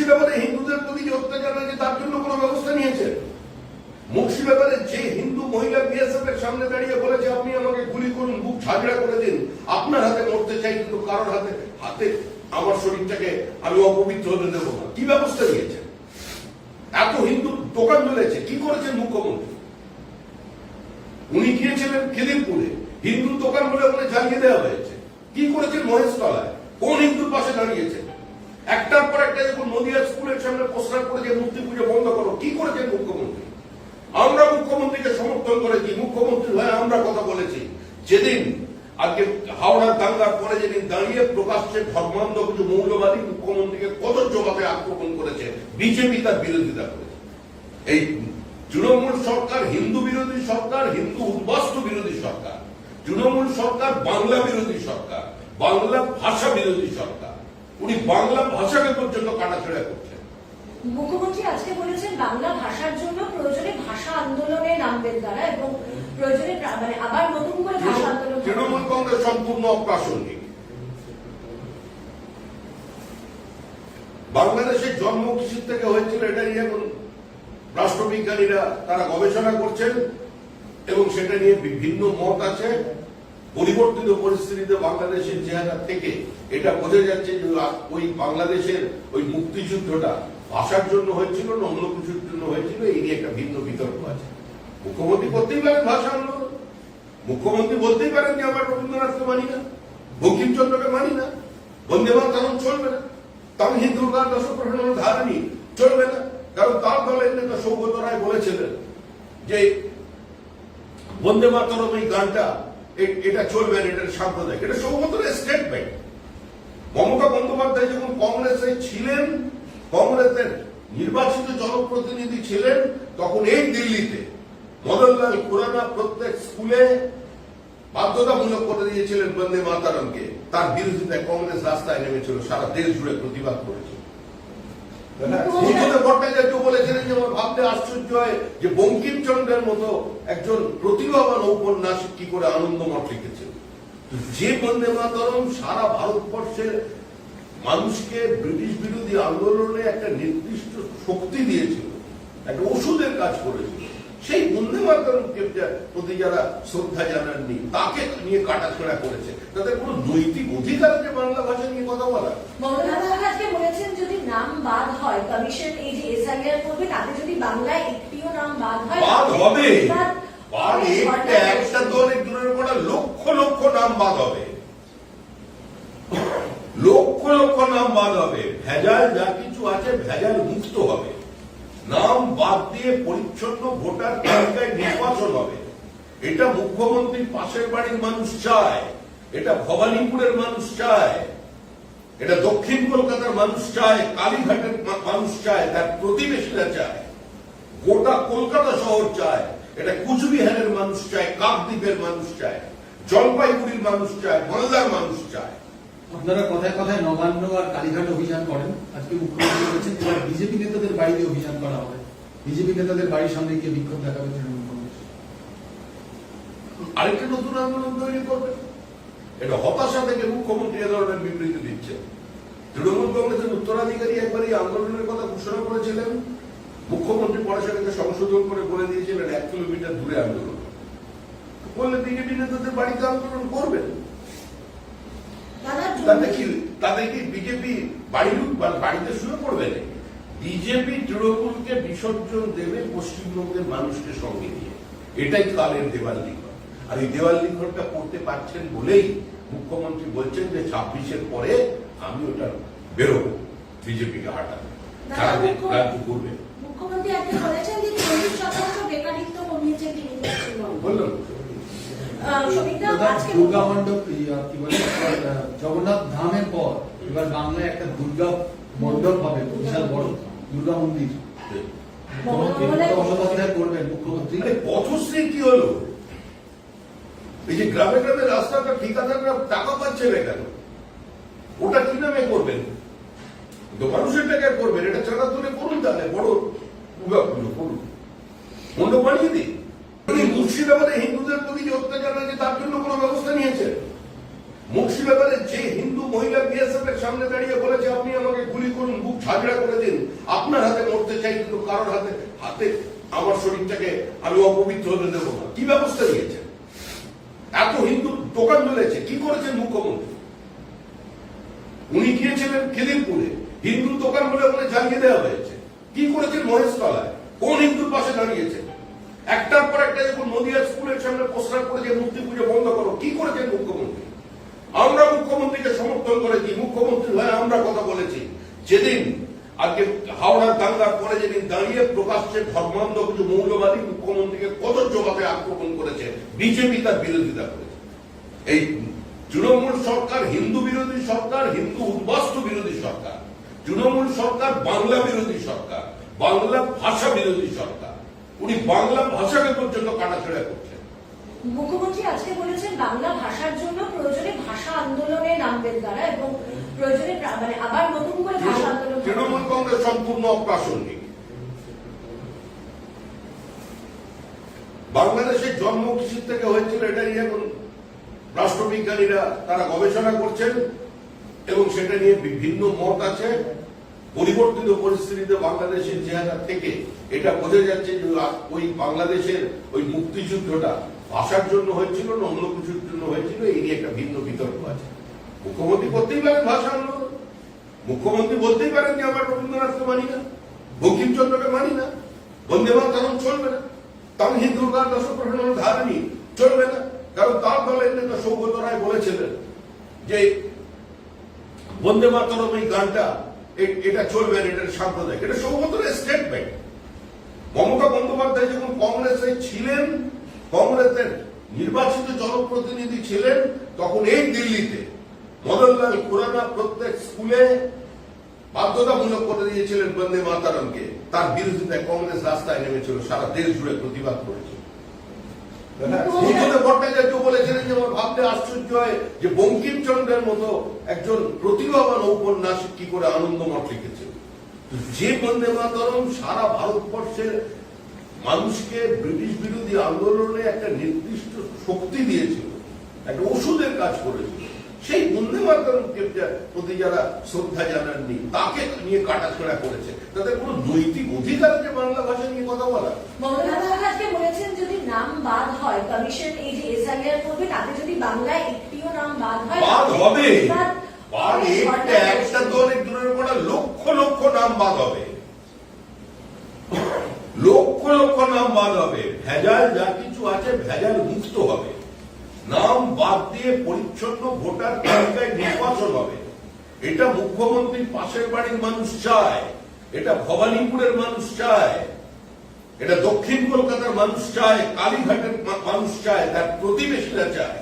মুর্শিদাবাদে হিন্দুদের প্রতি যে অত্যাচার হয়েছে, তার জন্য কোনো ব্যবস্থা মুর্শিদাবাদে যে হিন্দু মহিলা বিএসএফ এর সামনে দাঁড়িয়ে বলেছে, আপনি আমাকে গুলি করুন বুক করে দিন। আপনার হাতে মরতে চাই, কিন্তু কারোর হাতে হাতে আমার শরীরটাকে আমি অপবিত্র হতে দেবো না। কি ব্যবস্থা এত হিন্দু দোকান কি করেছেন মুখ্যমন্ত্রী? উনি গিয়েছিলেন খিদিরপুরে, হিন্দু দোকান বলে ওখানে জ্বালিয়ে দেওয়া হয়েছে। কি করেছেন মহেশতলায়? কোন হিন্দুর পাশে দাঁড়িয়েছেন একটার পর একটা যখন নদিয়া স্কুলের সামনে পোস্টার করেছে মূর্তি পুজো বন্ধ করো, কি করেছেন মুখ্যমন্ত্রী? আমরা মুখ্যমন্ত্রীকে সমর্থন করেছি, মুখ্যমন্ত্রী হয়ে আমরা কথা বলেছি। যেদিন আজকে হাওড়ার দাঙ্গার পরে যেদিন দাঁড়িয়ে প্রকাশ্যে ধর্মান্ধ কিছু মৌলবাদী মুখ্যমন্ত্রীকে কত জবাবে আক্রমণ করেছে, বিজেপি তার বিরোধিতা করেছে। এই তৃণমূল সরকার হিন্দু বিরোধী সরকার, হিন্দু উদ্বাস্তু বিরোধী সরকার, তৃণমূল সরকার বাংলা বিরোধী সরকার, বাংলা ভাষা বিরোধী সরকার। উনি বাংলা ভাষাকে পর্যন্ত কাটাছেড়া করছেন। মুখ্যমন্ত্রী আজকে বলেছেন বাংলা ভাষার জন্য প্রয়োজনে ভাষা আন্দোলনে নামবেন তারা এবং প্রয়োজনে মানে আবার নতুন করে ভাষা আন্দোলন তৃণমূল কংগ্রেস সম্পূর্ণ অপ্রাসঙ্গিক। বাংলাদেশের জন্ম কিসের থেকে হয়েছিল এটা নিয়ে এখন রাষ্ট্রবিজ্ঞানীরা তারা গবেষণা করছেন এবং সেটা নিয়ে বিভিন্ন মত আছে। পরিবর্তিত পরিস্থিতিতে বাংলাদেশের চেহারা থেকে এটা বোঝা যাচ্ছে যে ওই বাংলাদেশের ওই মুক্তিযুদ্ধটা ভাষার জন্য হয়েছিল না অন্য কিছুর জন্য হয়েছিল, এই নিয়ে একটা ভিন্ন বিতর্ক আছে। মুখ্যমন্ত্রী করতেই পারেন ভাষা আন্দোলন মুখ্যমন্ত্রী বলতেই পারেন যে আমার রবীন্দ্রনাথকে মানি না, বঙ্কিমচন্দ্রকে মানি না, বন্দে মাতরম চলবে না। তামিল দুর্গা দশপ্রহণ ধারণী চলবে না। কারণ তার দলের নেতা সৌগত রায় বলেছিলেন যে বন্দে মাতরম এই গানটা এটা চলবে না এটা সাম্প্রদায়িক। এটা রায় স্টেটমেন্ট মমতা বন্দ্যোপাধ্যায় যখন কংগ্রেসে ছিলেন কংগ্রেসের নির্বাচিত জনপ্রতিনিধি ছিলেন তখন এই দিল্লিতে মদনলাল খুরানা প্রত্যেক স্কুলে বাধ্যতামূলক করে দিয়েছিলেন বন্দে মাতারমকে। তার বিরোধিতায় কংগ্রেস রাস্তায় নেমেছিল সারা দেশ জুড়ে প্রতিবাদ করেছিল। বুদ্ধদেব ভট্টাচার্য বলেছিলেন ভাবতে আশ্চর্য হয় যে বঙ্কিমচন্দ্রের মতো একজন প্রতিভাবান উপন্যাসিক কি করে আনন্দমঠ লিখেছেন যে বন্দে মাতরম সারা ভারতবর্ষের মানুষকে ব্রিটিশ বিরোধী আন্দোলনে একটা নির্দিষ্ট শক্তি দিয়েছিল, একটা ওষুধের কাজ করেছিল। সেই বন্দে মাতরমকে প্রতি যারা শ্রদ্ধা জানাননি তাকে নিয়ে কাটাছেড়া করেছে। তাদের কোনো নৈতিক অধিকার আছে বাংলা ভাষা নিয়ে কথা বলা আজকে বলেছেন যদি নাম বাদ হয় কমিশন এই যে এসআইআর করবে তাতে যদি বাংলায় একটিও নাম বাদ হয় বাদ হবে। বাদ একটা একটা তো অনেক দূরের কথা লক্ষ লক্ষ নাম বাদ হবে। লক্ষ লক্ষ নাম বাদ হবে। ভেজাল যা কিছু আছে ভেজাল মুক্ত হবে। নাম বাদ দিয়ে পরিচ্ছন্ন ভোটার তালিকায় নির্বাচন হবে। এটা মুখ্যমন্ত্রীর পাশের বাড়ির মানুষ চায়। এটা ভবানীপুরের মানুষ চায়। এটা দক্ষিণ কলকাতার মানুষ চায়। কালীঘাটের মানুষ চায়। তার প্রতিবেশীরা চায়। গোটা কলকাতা শহর চায়। এটা কুচবিহারের মানুষ চায়। কাকদ্বীপের মানুষ চায়। জলপাইগুড়ির মানুষ চায়। মালদার মানুষ চায়। আপনারা কথায় কথায় নবান্ন আর কালীঘাট অভিযান করেন। আজকে মুখ্যমন্ত্রী বলেছেন এবার বিজেপি নেতাদের বাড়িতে অভিযান করা হবে। বিজেপি নেতাদের বাড়ির সামনে গিয়ে বিক্ষোভ দেখাবে তৃণমূল কংগ্রেস। আরেকটা নতুন আন্দোলন তৈরি করবে। এটা হতাশা থেকে মুখ্যমন্ত্রী এ ধরনের বিবৃতি দিচ্ছে। তৃণমূল কংগ্রেসের উত্তরাধিকারী একবার এই আন্দোলনের কথা ঘোষণা করেছিলেন। মুখ্যমন্ত্রী পরে সেটাকে সংশোধন করে বলে দিয়েছিলেন, এক কিলোমিটার দূরে আন্দোলন। বললে বিজেপি নেতাদের বাড়িতে আন্দোলন করবেন তাতে জমি- কি তাতে কি বিজেপি বাড়ির বাড়িতে শুয়ে পড়বে নাকি? বিজেপি তৃণমূলকে বিসর্জন দেবে পশ্চিমবঙ্গের মানুষকে সঙ্গে নিয়ে। এটাই কালের দেওয়াল লিখন। আর এই দেওয়াল লিখনটা করতে পারছেন বলেই মুখ্যমন্ত্রী বলছেন যে ছাব্বিশের পরে আমি ওটা বেরোবো বিজেপিকে হাঁটাবো সারা করবে মুখ্যমন্ত্রী আজকে বলেছেন যে চল্লিশ শতাংশ দুর্গা মণ্ডপ কি বলে জগন্নাথ ধামের পর এবার বাংলায় একটা দুর্গা মণ্ডপ হবে বিশাল বড় দুর্গা মন্দির। বন্দ্যোপাধ্যায় করবেন মুখ্যমন্ত্রী। পথশ্রী কি হলো? এই যে গ্রামে গ্রামে রাস্তাটা ঠিকাদাররা টাকা পাচ্ছে না কেন ওটা কি নামে করবেন? তো মানুষের টাকায় করবেন এটা চাঁদা তুলে করুন তাহলে বড় দুর্গা পুজো করুন। মণ্ডপ বানিয়ে দিন। মুর্শিদাবাদে হিন্দুদের প্রতি যে অত্যাচার হয়েছে, তার জন্য কোনো ব্যবস্থা নিয়েছে? মুর্শিদাবাদে যে হিন্দু মহিলা বিএসএফ এর সামনে দাঁড়িয়ে বলেছে, আপনি আমাকে গুলি করুন বুক ঝাঁঝরা করে দিন। আপনার হাতে মরতে চাই, কিন্তু কারোর হাতে হাতে আমার শরীরটাকে আমি অপবিত্র হতে দেবো না। কি ব্যবস্থা নিয়েছেন এত হিন্দু দোকান কি করেছেন মুখ্যমন্ত্রী? উনি গিয়েছিলেন খিদিরপুরে হিন্দু দোকান বলে বলে জ্বালিয়ে দেওয়া হয়েছে। কি করেছেন মহেশতলায়? কোন হিন্দুর পাশে দাঁড়িয়েছেন? একটার পর একটা যখন নদিয়া স্কুলের সামনে পোস্টার করেছে মূর্তি পুজো বন্ধ করো, কি করেছেন মুখ্যমন্ত্রী? আমরা মুখ্যমন্ত্রীকে সমর্থন করেছি, মুখ্যমন্ত্রী হয়ে আমরা কথা বলেছি। যেদিন আজকে হাওড়ার দাঙ্গার পরে যেদিন দাঁড়িয়ে প্রকাশ্যে ধর্মান্ধ কিছু মৌলবাদী মুখ্যমন্ত্রীকে কত জবাবে আক্রমণ করেছে, বিজেপি তার বিরোধিতা করেছে। এই তৃণমূল সরকার হিন্দু বিরোধী সরকার, হিন্দু উদ্বাস্তু বিরোধী সরকার, তৃণমূল সরকার বাংলা বিরোধী সরকার, বাংলা ভাষা বিরোধী সরকার। উনি বাংলা ভাষাকে পর্যন্ত কাটাছেড়া করছেন। মুখ্যমন্ত্রী আজকে বলেছেন বাংলা ভাষার জন্য প্রয়োজনে ভাষা আন্দোলনে নামবেন তারা এবং প্রয়োজনে মানে আবার নতুন করে ভাষা আন্দোলন তৃণমূল কংগ্রেস সম্পূর্ণ অপ্রাসঙ্গিক। বাংলাদেশের জন্ম কিসের থেকে হয়েছিল এটা নিয়ে এখন রাষ্ট্রবিজ্ঞানীরা তারা গবেষণা করছেন এবং সেটা নিয়ে বিভিন্ন মত আছে। পরিবর্তিত পরিস্থিতিতে বাংলাদেশের চেহারা থেকে এটা বোঝা যাচ্ছে যে ওই বাংলাদেশের ওই মুক্তিযুদ্ধটা ভাষার জন্য হয়েছিল না, অন্য কিছুর জন্য হয়েছিল, এই নিয়ে একটা ভিন্ন বিতর্ক আছে। মুখ্যমন্ত্রী করতেই পারেন ভাষা আন্দোলন। মুখ্যমন্ত্রী বলতেই পারেন যে আমরা রবীন্দ্রনাথকে মানি না, বঙ্কিমচন্দ্রকে মানি না, বন্দে মাতরম চলবে না তাম হিন্দুর দশপ্রহণ ধারণী চলবে না, কারণ তার দলের নেতা সৌগত রায় বলেছিলেন যে বন্দে মাতরম এই গানটা এটা চলবে এটা সাম্প্রদায়িক। এটা রায় স্টেটমেন্ট মমতা বন্দ্যোপাধ্যায় যখন কংগ্রেসে ছিলেন কংগ্রেসের নির্বাচিত জনপ্রতিনিধি ছিলেন তখন এই দিল্লিতে মদনলাল খুরানা প্রত্যেক স্কুলে বাধ্যতামূলক করে দিয়েছিলেন বন্দে মাতারমকে। তার বিরোধিতায় কংগ্রেস রাস্তায় নেমেছিল সারা দেশ জুড়ে প্রতিবাদ করেছিল। ভট্টাচার্য বলেছিলেন ভাবতে আশ্চর্য হয় যে বঙ্কিমচন্দ্রের মতো একজন প্রতিভাবান উপন্যাসিক কি করে আনন্দমঠ লিখেছে। যে বন্দে মাতরম সারা ভারতবর্ষের মানুষকে ব্রিটিশ বিরোধী আন্দোলনে একটা নির্দিষ্ট শক্তি দিয়েছিল, একটা ওষুধের কাজ করেছিল। সেই বন্দে মাতরমকে যা- প্রতি যারা শ্রদ্ধা জানাননি তাকে নিয়ে কাটাছেড়া করেছে। তাদের কোনো নৈতিক অধিকার আছে বাংলা ভাষা নিয়ে কথা বলা আজকে বলেছেন যদি নাম বাদ হয় কমিশন এই যে এসআইআর করবে তাতে যদি বাংলায় একটিও নাম বাদ হয় বাদ হবে। বাদ বাদ একটা একটা তো অনেক দূরের পড়া লক্ষ লক্ষ নাম বাদ হবে। লক্ষ লক্ষ নাম বাদ হবে। ভেজাল যা কিছু আছে ভেজাল মুক্ত হবে। নাম বাদ দিয়ে পরিচ্ছন্ন ভোটার তালিকায় নির্বাচন হবে। এটা মুখ্যমন্ত্রীর পাশের বাড়ির মানুষ চায়, এটা ভবানীপুরের মানুষ চায়, এটা দক্ষিণ কলকাতার মানুষ চায়, কালীঘাটের মানুষ চায়, তার প্রতিবেশীরা চায়।